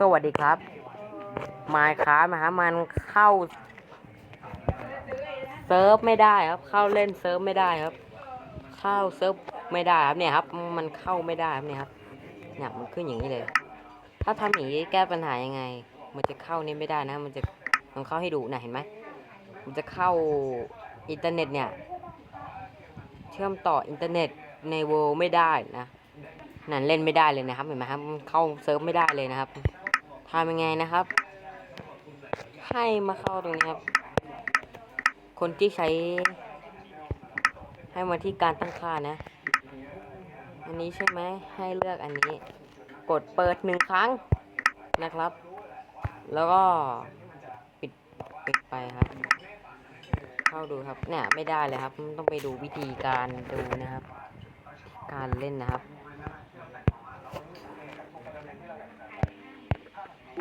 สวัสดีครับมายค้ามาฮะมันเข้า เซิร์ฟไม่ได้ครับ เข้าเล่นเซิร์ฟไม่ได้ครับ เข้าเซิร์ฟไม่ได้ครับเนี่ยครับ มันเข้าไม่ได้ครับเนี่ยครับเนี่ยมันขึ้นอย่างนี้เลย ถ้าทำอย่างนี้แก้ปัญหายังไง มันจะเข้านี่ไม่ได้นะ มันจะมันเข้าให้ดูนะเห็นไหมมันจะเข้าอินเทอร์เน็ตเนี่ย เชื่อมต่ออินเทอร์เน็ตในเวิลด์ไม่ได้นะนั่นเล่นไม่ได้เลยนะครับเห็นไหมครับเข้าเซิร์ฟไม่ได้เลยนะครับ ทำยังไงนะครับ ให้มาเข้าตรงนี้ครับ คนที่ใช้ ให้มาที่การตั้งค่านะ อันนี้ใช่ไหมให้เลือกอันนี้ กดเปิดหนึ่งครั้งนะครับ แล้วก็ปิดปิดไปครับ เข้าดูครับเนี่ยไม่ได้เลยครับ ต้องไปดูวิธีการดูนะครับ การเล่นนะครับ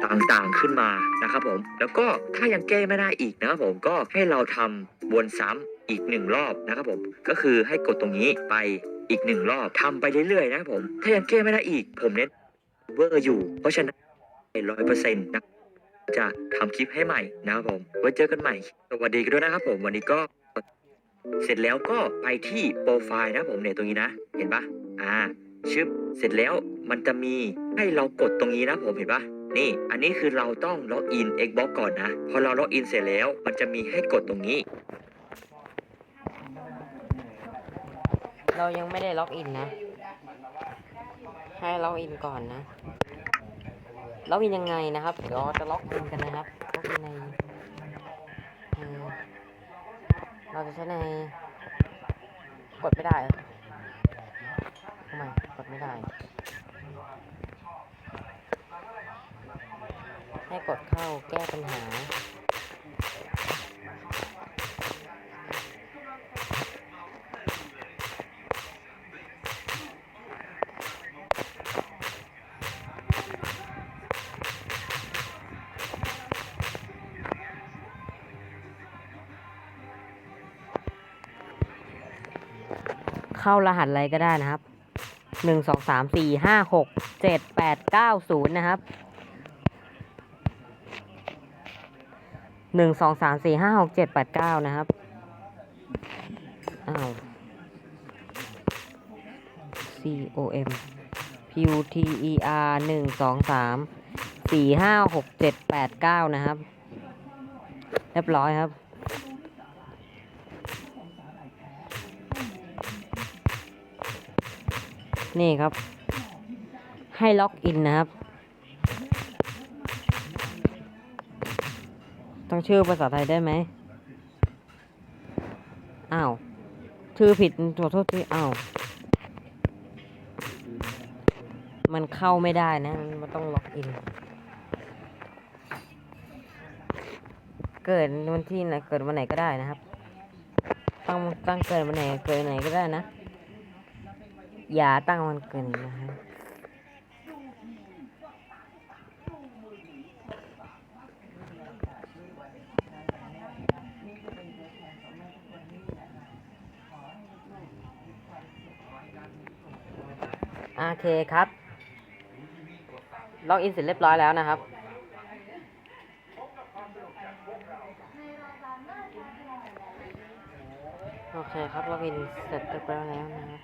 ต่างๆขึ้นมานะครับผม แล้วก็ถ้ายังแก้ไม่ได้อีกนะครับผมก็ให้เราทำวนซ้ำอีกหนึ่งรอบนะครับผมก็คือให้กดตรงนี้ไปอีกหนึ่งรอบทำไปเรื่อยๆนะครับผม ถ้ายังแก้ไม่ได้อีก ผมเน้นเวอร์อยู่ เพราะฉะนั้นร้อยเปอร์เซ็นต์นะจะทำคลิปให้ใหม่นะครับผมไว้เจอกันใหม่ สวัสดีกันด้วยนะครับผมวันนี้ก็เสร็จแล้วก็ไปที่โปรไฟล์นะผมเนี่ยตรงนี้นะ เห็นปะอ่าชึบเสร็จแล้วมันจะมีให้เรากดตรงนี้นะผมเห็นปะ นี่อันนี้คือเราต้องล็อกอิน Xbox ก่อนนะ พอเราล็อกอินเสร็จแล้ว มันจะมีให้กดตรงนี้ เรายังไม่ได้ล็อกอินนะ ให้ล็อกอินก่อนนะ ล็อกอินยังไงนะครับเดี๋ยวเราจะล็อกอินกันนะครับ ล็อกอินใน เราจะใช้ใน กดไม่ได้ทำไมกดไม่ได้ ให้ กดเข้าแก้ปัญหา เข้ารหัสอะไรก็ได้นะครับหนึ่งสองสามสี่ห้าหกเจ็ดแปดเก้าศูนย์นะครับ หนึ่งสองสามสี่ห้าหกเจ็ดแปดเก้านะครับ อ้าว C O M P U T E R หนึ่งสองสามสี่ห้าหกเจ็ดแปดเก้านะครับ เรียบร้อยครับ นี่ครับ ให้ล็อกอินนะครับ ต้องชื่อภาษาไทยได้ไหม อ้าว ชื่อผิดขอโทษทีอ้าว มันเข้าไม่ได้นะ มันต้องล็อกอิน เกิดวันที่ไหนเกิดวันไหนก็ได้นะครับ ตั้งตั้งเกิดวันไหนเกิดวันไหนก็ได้นะ อย่าตั้งวันเกิดนะฮะ โอเคครับ ล็อกอินเสร็จเรียบร้อยแล้วนะครับ โอเคครับล็อกอินเสร็จเรียบร้อยแล้วนะครับ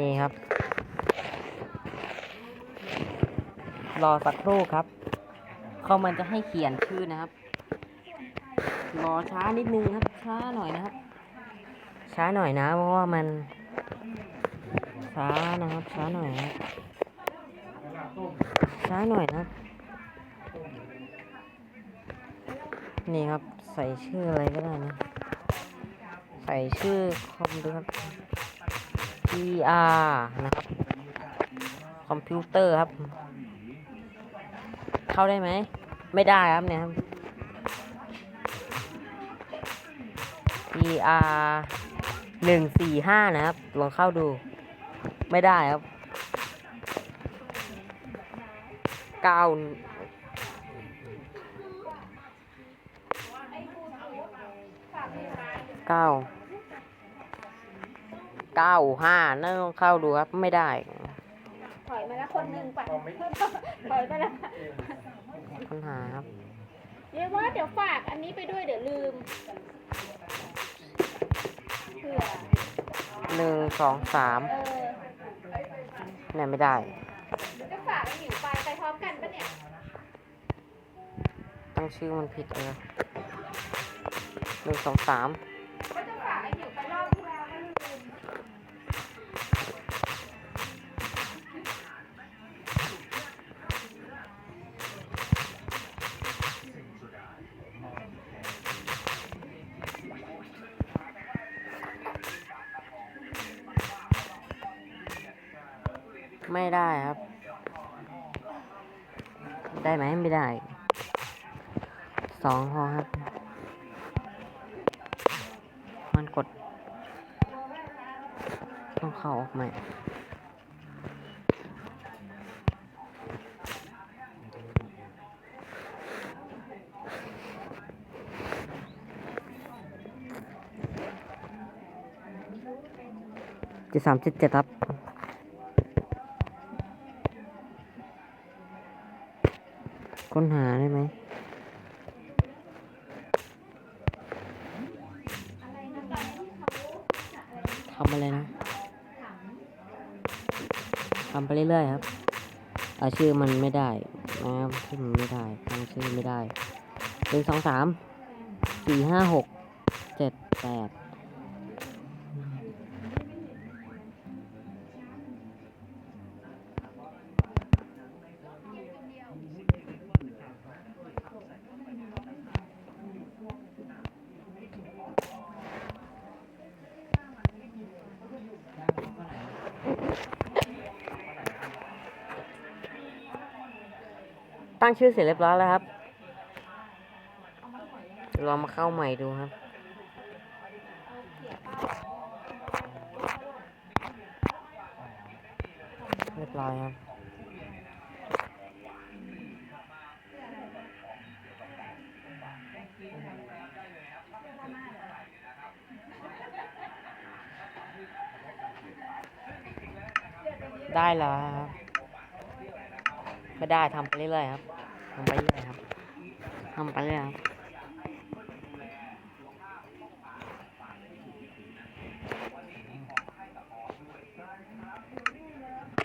นี่ครับ รอสักครู่ครับเขามันจะให้เขียนชื่อนะครับ รอช้านิดนึงครับ ช้าหน่อยนะครับ ช้าหน่อยนะเพราะว่ามัน ช้านะครับ ช้าหน่อยนะช้าหน่อยนะครับนี่ครับใส่ชื่ออะไรก็ได้นะ ใส่ชื่อคอมดูครับ PR นะครับ คอมพิวเตอร์ครับ เข้าได้ไหม ไม่ได้ครับเนี่ยครับ PR หนึ่งสี่ห้านะครับ ลองเข้าดู ไม่ได้ครับเก้าเก้าเก้าห้านั่นลองเข้าดูครับ ไม่ได้ ถอยมาแล้วคนหนึ่งไปถอยมาแล้ว ปัญหาครับเรียกว่าเดี๋ยวฝากอันนี้ไปด้วยเดี๋ยวลืมเผื่อหนึ่งสองสามเออเนี่ยไม่ได้ เดี๋ยวจะฝากไอ้หมิวไปไปพร้อมกันปะเนี่ยตั้งชื่อมันผิดเออหนึ่งสองสาม ไม่ได้ครับ ได้ไหมไม่ได้สองพอครับ มันกด ต้องเข้าออกใหม่เจ็ดสามเจ็ดเจ็ดครับ ค้นหาได้ไหมทำอะไรนะทำไปเรื่อยๆครับเอาชื่อมันไม่ได้นะครับชื่อมันไม่ได้ตั้งชื่อไม่ได้หนึ่งสองสามสี่ห้าหกเจ็ดแปด ตั้งชื่อเสร็จเรียบร้อยแล้วครับลองมาเข้าใหม่ดูครับ เรียบร้อยครับได้แล้ว ไม่ได้ทำไปเรื่อยๆครับทำไปเรื่อยครับทำไปเรื่อยครับ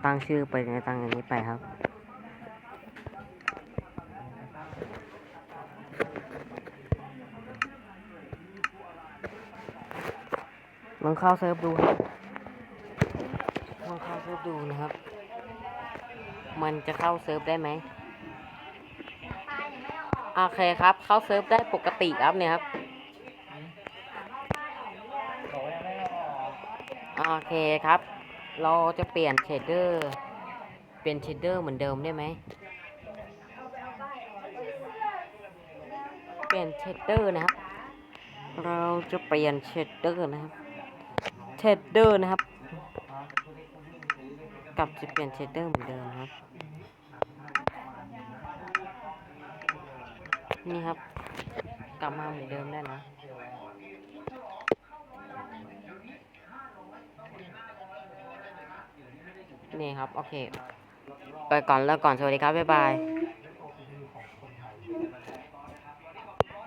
ตั้งชื่อไปในตั้งอันนี้ไปครับ ลองเข้าเซิร์ฟดูครับลองเข้าเซิร์ฟดูนะครับ มันจะเข้าเซิร์ฟได้ไหมโอเคครับ เข้าเซิร์ฟได้ปกติครับเนี่ยครับโอเคครับ เราจะเปลี่ยนเชดเดอร์ เปลี่ยนเชดเดอร์เหมือนเดิมได้ไหม เปลี่ยนเชดเดอร์นะครับ เราจะเปลี่ยนเชดเดอร์นะครับ เชดเดอร์นะครับ กลับจะเปลี่ยนเชดเดอร์เหมือนเดิมครับ นี่ครับ กลับมาเหมือนเดิมได้นะนี่ครับ โอเค ไปก่อนแล้วก่อน สวัสดีครับ บ๊ายบาย